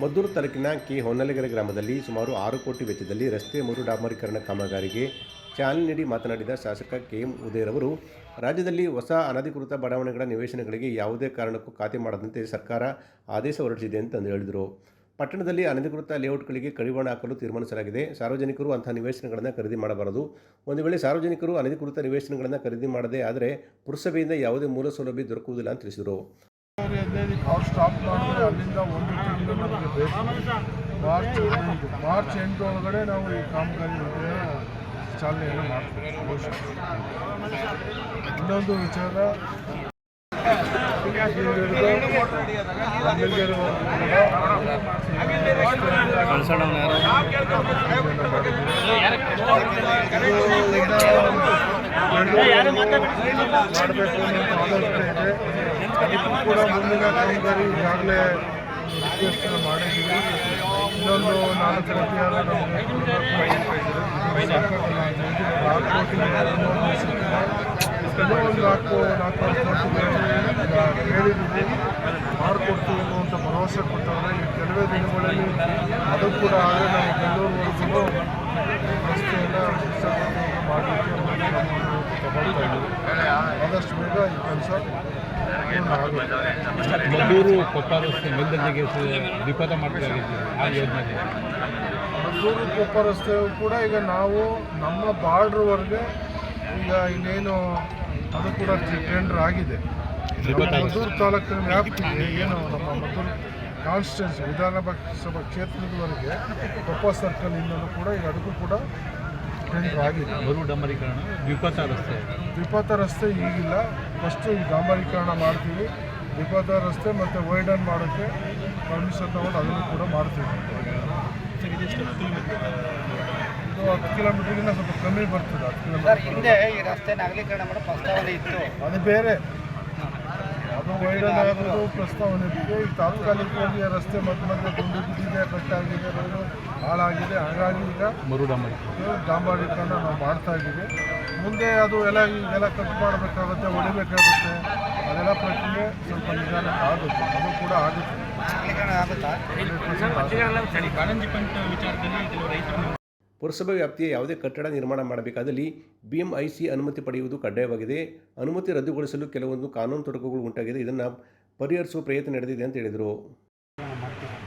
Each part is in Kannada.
ಮದ್ದೂರು ತಾಲೂಕಿನ ಕೆ ಹೊನ್ನಲೆಗೆರೆ ಗ್ರಾಮದಲ್ಲಿ ಸುಮಾರು ಆರು ಕೋಟಿ ವೆಚ್ಚದಲ್ಲಿ ರಸ್ತೆ ಮರು ಡಾಮರೀಕರಣ ಕಾಮಗಾರಿಗೆ ಚಾಲನೆ ನೀಡಿ ಮಾತನಾಡಿದ ಶಾಸಕ ಕೆ ಎಂ ಉದಯರವರು ರಾಜ್ಯದಲ್ಲಿ ಹೊಸ ಅನಧಿಕೃತ ಬಡಾವಣೆಗಳ ನಿವೇಶನಗಳಿಗೆ ಯಾವುದೇ ಕಾರಣಕ್ಕೂ ಖಾತೆ ಮಾಡದಂತೆ ಸರ್ಕಾರ ಆದೇಶ ಹೊರಡಿಸಿದೆ ಅಂತಂದು ಹೇಳಿದರು. ಪಟ್ಟಣದಲ್ಲಿ ಅನಧಿಕೃತ ಲೇಔಟ್ಗಳಿಗೆ ಕಡಿವಾಣ ಹಾಕಲು ತೀರ್ಮಾನಿಸಲಾಗಿದೆ. ಸಾರ್ವಜನಿಕರು ಅಂತಹ ನಿವೇಶನಗಳನ್ನು ಖರೀದಿ ಮಾಡಬಾರದು. ಒಂದು ವೇಳೆ ಸಾರ್ವಜನಿಕರು ಅನಧಿಕೃತ ನಿವೇಶನಗಳನ್ನು ಖರೀದಿ ಮಾಡದೇ ಆದರೆ ಪುರಸಭೆಯಿಂದ ಯಾವುದೇ ಮೂಲ ಸೌಲಭ್ಯ ದೊರಕುವುದಿಲ್ಲ ಅಂತ ತಿಳಿಸಿದರು. ನಮಗೆ ಬೇಕು ಮಾರ್ಚ್ ಹದಿನೈದು ಮಾರ್ಚ್ ಎಂಟು ಒಳಗಡೆ ನಾವು ಈ ಕಾಮಗಾರಿ ಚಾಲನೆಯನ್ನು ಮಾಡ್ತೀವಿ. ಇನ್ನೊಂದು ವಿಚಾರ. ಮಾಡಬೇಕು ಅನ್ನೋ ಆಲೋಚನೆ ಇದೆ. ಅದಕ್ಕೂ ಕೂಡ ಮುಂದಿನ ಕಾಮಗಾರಿ ಈಗಾಗಲೇ ರಿಕ್ವೆಸ್ಟ್ ಮಾಡಿದ್ದೀವಿ ಇನ್ನೊಂದು ನಾಲ್ಕು ರತಿಯಾದ ಒಂದು ನಾಲ್ಕು ನಾಲ್ಕು ಹೇಳಿದ್ದೀವಿ. ಮಾಡಿಕೊಡ್ತೀವಿ ಅನ್ನುವಂಥ ಭರವಸೆ ಕೊಟ್ಟವ್ರೆ. ಈ ಕೆಲವೇ ದಿನಗಳಲ್ಲಿ ಅದು ಕೂಡ ಆದರೆ ನಾವು ಬೆಂಗಳೂರುವರೆಗೂ ರಸ್ತೆಯನ್ನು ಮಾಡಲಿಕ್ಕೆ ತಗೊಳ್ತಾ ಇದ್ದೀವಿ ಆದಷ್ಟು ಬೇಗ ಈ ಕೆಲಸ ಮದ್ದೂರು ಕೊಪ್ಪ ರಸ್ತೆ ಮೇಲ್ದಂಡೆಗೆ ದ್ವಿಪಥ ಮಾಡ್ತಾರೆ ಆ ಯೋಜನೆ ಮದ್ದೂರು ಕೊಪ್ಪ ರಸ್ತೆಯು ಕೂಡ ಈಗ ನಾವು ನಮ್ಮ ಬಾರ್ಡ್ರ್ವರೆಗೆ ಈಗ ಇನ್ನೇನು ಅದು ಕೂಡ ಟೆಂಡರ್ ಆಗಿದೆ. ಮದ್ದೂರು ತಾಲೂಕಿನ ವ್ಯಾಪ್ತಿಗೆ ಏನು ನಮ್ಮ ಮದ್ದೂರು ಕಾನ್ಸ್ಟಿಟ್ಯೂನ್ಸಿ ವಿಧಾನಸಭಾ ಕ್ಷೇತ್ರದವರೆಗೆ ಕೊಪ್ಪ ಸರ್ಕಲಿಂದಲೂ ಕೂಡ ಈಗ ಅದಕ್ಕೂ ಕೂಡ ಟೆಂಡರ್ ಆಗಿದೆ ಬರು ಡಾಂಬರೀಕರಣ ದ್ವಿಪಥ ರಸ್ತೆ. ದ್ವಿಪಥ ರಸ್ತೆ ಈಗಿಲ್ಲ. ಫಸ್ಟು ಈ ಡಾಂಬರೀಕರಣ ಮಾಡ್ತೀವಿ. ದ್ವಿಪಥ ರಸ್ತೆ ಮತ್ತು ವೈಡನ್ ಮಾಡೋಕ್ಕೆ ಪರ್ಮಿಷನ್ ತಗೊಂಡು ಅದನ್ನು ಕೂಡ ಮಾಡ್ತೀವಿ. ಇದು ಹತ್ತು ಕಿಲೋಮೀಟ್ರಿಗಿಂತ ಸ್ವಲ್ಪ ಕಮ್ಮಿ ಬರ್ತದೆ ಹತ್ತು ಸರ್ ಕಿಲೋಮೀಟರ್ ಹಿಂದೆ ಈ ರಸ್ತೆ ಅಗಲೀಕರಣ ಮಾಡೋ ಪ್ರಸ್ತಾವನೆ ಇತ್ತು. ಅದು ಬೇರೆ. ವೈಡನ್ ಪ್ರಸ್ತಾವನೆ. ಇದೆ ಈ ತಾತ್ಕಾಲಿಕವಾಗಿ ರಸ್ತೆ ಮಧ್ಯ ಮಧ್ಯೆ ಗುಂಡಿ ಬಿದ್ದಿದೆ ಕಟ್ಟಾಗಿದೆ ರೈಲು ಹಾಳಾಗಿದೆ. ಹಾಗಾಗಿ ಈಗ ಡಂಬರೀಕರಣ ನಾವು ಮಾಡ್ತಾ ಇದ್ದೀವಿ. ಮುಂದೆ ಅದು ಎಲ್ಲ ಈಗೆಲ್ಲ ಕಟ್ ಮಾಡಬೇಕಾಗುತ್ತೆ ಹೊಡಿಬೇಕಾಗುತ್ತೆ. ಅದೆಲ್ಲ ಪ್ರಕ್ರಿಯೆ ಸ್ವಲ್ಪ ನಿಧಾನ ಆಗುತ್ತೆ. ಅದು ಕೂಡ ಆಗುತ್ತೆ. ಅಗಲೀಕರಣ ಆಗುತ್ತಾ? 100% ಪುರಸಭೆ ವ್ಯಾಪ್ತಿಯ ಯಾವುದೇ ಕಟ್ಟಡ ನಿರ್ಮಾಣ ಮಾಡಬೇಕಾದಲ್ಲಿ ಬಿಎಂಐಸಿ ಅನುಮತಿ ಪಡೆಯುವುದು ಕಡ್ಡಾಯವಾಗಿದೆ. ಅನುಮತಿ ರದ್ದುಗೊಳಿಸಲು ಕೆಲವೊಂದು ಕಾನೂನು ತೊಡಕುಗಳು ಉಂಟಾಗಿದೆ. ಇದನ್ನು ಪರಿಹರಿಸುವ ಪ್ರಯತ್ನ ನಡೆದಿದೆ ಅಂತ ಹೇಳಿದರು.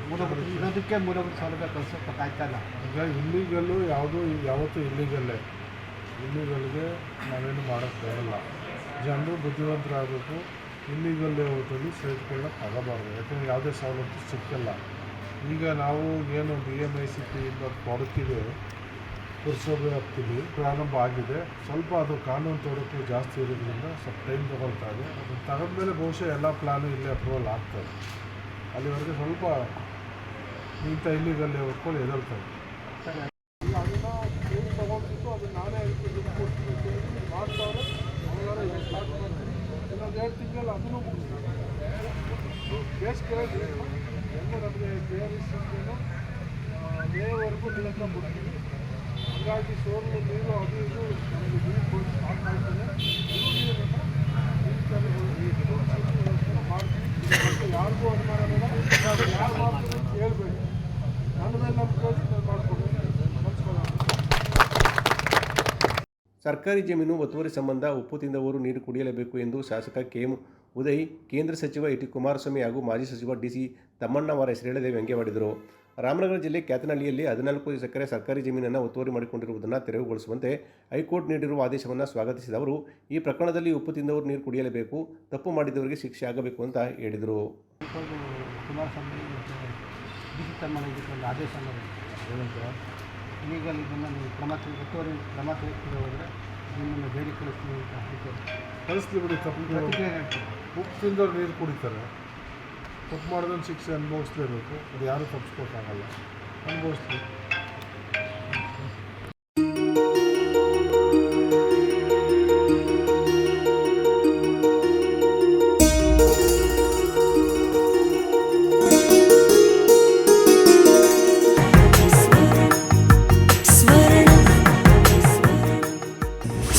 ಮೂಲಭೂತ ಇರೋದಕ್ಕೆ ಮೂಲಭೂತ ಸೌಲಭ್ಯ ಕಲ್ಸೋಕ್ಕಾಗ್ತಾ ಇಲ್ಲ. ಈಗ ಇಲ್ಲಿಗಲ್ಲು ಯಾವುದೂ ಯಾವತ್ತೂ ಇಲ್ಲಿಗಲ್ಲೇ ಇಲ್ಲಿಗಲ್ಗೆ ನಾವೇನು ಮಾಡೋಕ್ಕೆ ಬರಲ್ಲ. ಜನರು ಬುದ್ಧಿವಂತರಾಗಬೇಕು. ಇಲ್ಲಿಗಲ್ ಲೇಔಟಲ್ಲಿ ಸೇರಿಕೊಳ್ಳೋಕೆ ತಗೋಬಾರ್ದು ಯಾಕಂದರೆ ಯಾವುದೇ ಸವಲತ್ತು ಸಿಕ್ಕಲ್ಲ. ಈಗ ನಾವು ಏನು ಬಿ ಎಂ ಐ ಸಿ ಪಿಯಿಂದ ಕೊಡುತ್ತಿದೆ ಪುರಸಭೆ ಪ್ರಾರಂಭ ಆಗಿದೆ. ಸ್ವಲ್ಪ ಅದು ಕಾನೂನು ತೊಡಕು ಜಾಸ್ತಿ ಇರೋದ್ರಿಂದ ಸ್ವಲ್ಪ ಟೈಮ್ ತೊಗೊಳ್ತಾ ಇದೆ. ಅದನ್ನು ತಗೊಂಡ್ಮೇಲೆ ಬಹುಶಃ ಎಲ್ಲ ಪ್ಲಾನು ಇಲ್ಲೇ ಅಪ್ರೂವಲ್ ಆಗ್ತದೆ. ಅಲ್ಲಿವರೆಗೆ ಸ್ವಲ್ಪ ಇಂಥ ಇಲ್ಲಿಗಲ್ಲಿ ಹೊತ್ಕೊಂಡು ಎದುರ್ತಾರೆ ಎಷ್ಟು ತಿಂಗಳಲ್ಲಿ ಎಲ್ಲ ನಮಗೆ ಬೇರೆ ಮೇವರೆಗೂ ನಿರಂತರ ಬಿಡ್ತೀನಿ ಸೋಲು ನೀರು ಅದು ಇದು ನಮಗೆ ನೀರು ಯಾರಿಗೂ ಅನುಮಾನ ಯಾರು ನಂಬಿಕೆ ಸರ್ಕಾರಿ ಜಮೀನು ಒತ್ತುವರಿ ಸಂಬಂಧ ಉಪ್ಪು ತಿಂದವರು ನೀರು ಕುಡಿಯಲೇಬೇಕು ಎಂದು ಶಾಸಕ ಕೆಎಂ ಉದಯ್, ಕೇಂದ್ರ ಸಚಿವ ಎ ಟಿ ಕುಮಾರಸ್ವಾಮಿ ಹಾಗೂ ಮಾಜಿ ಸಚಿವ ಡಿಸಿ ತಮ್ಮಣ್ಣ ಅವರ ಹೆಸರೇಳದೆ ವ್ಯಂಗ್ಯವಾಡಿದರು. ರಾಮನಗರ ಜಿಲ್ಲೆ ಕ್ಯಾತನಹಳ್ಳಿಯಲ್ಲಿ ಹದಿನಾಲ್ಕು ಎಕರೆ ಸರ್ಕಾರಿ ಜಮೀನನ್ನು ಒತ್ತುವರಿ ಮಾಡಿಕೊಂಡಿರುವುದನ್ನು ತೆರವುಗೊಳಿಸುವಂತೆ ಹೈಕೋರ್ಟ್ ನೀಡಿರುವ ಆದೇಶವನ್ನು ಸ್ವಾಗತಿಸಿದ ಅವರು ಈ ಪ್ರಕರಣದಲ್ಲಿ ಉಪ್ಪು ತಿಂದವರು ನೀರು ಕುಡಿಯಲೇಬೇಕು ತಪ್ಪು ಮಾಡಿದವರಿಗೆ ಶಿಕ್ಷೆ ಆಗಬೇಕು ಅಂತ ಹೇಳಿದರು. ಇದನ್ನು ನೀವು ಕ್ರಮ ಒತ್ತುವರಿ ಕ್ರಮ ತೆಗೆದುಕೊಂಡು ಹೋದರೆ ನಿಮ್ಮನ್ನು ಬೇರೆ ಕಳಿಸ್ತೀವಿ ಅಂತ ಹೈಕೋರ್ಟ್ ಕಳಿಸ್ಲಿ ಬಿಡಿ ತಪ್ಪು ಉಪ್ಪು ತಿಂದವ್ರು ನೀರು ಕುಡಿತಾರೆ. ತಪ್ಪು ಮಾಡಿದ್ರೆ ಶಿಕ್ಷೆ ಅನುಭವಿಸ್ಲೇಬೇಕು ಅದು ಯಾರೂ ತಪ್ಪಿಸ್ಕೊಕ್ಕಾಗಲ್ಲ. ಅನುಭವಿಸ್ಲಿ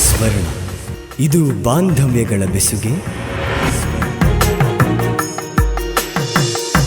ಸ್ವರ್ಣ ಇದು ಬಾಂಧವ್ಯಗಳ ಬೆಸುಗೆ.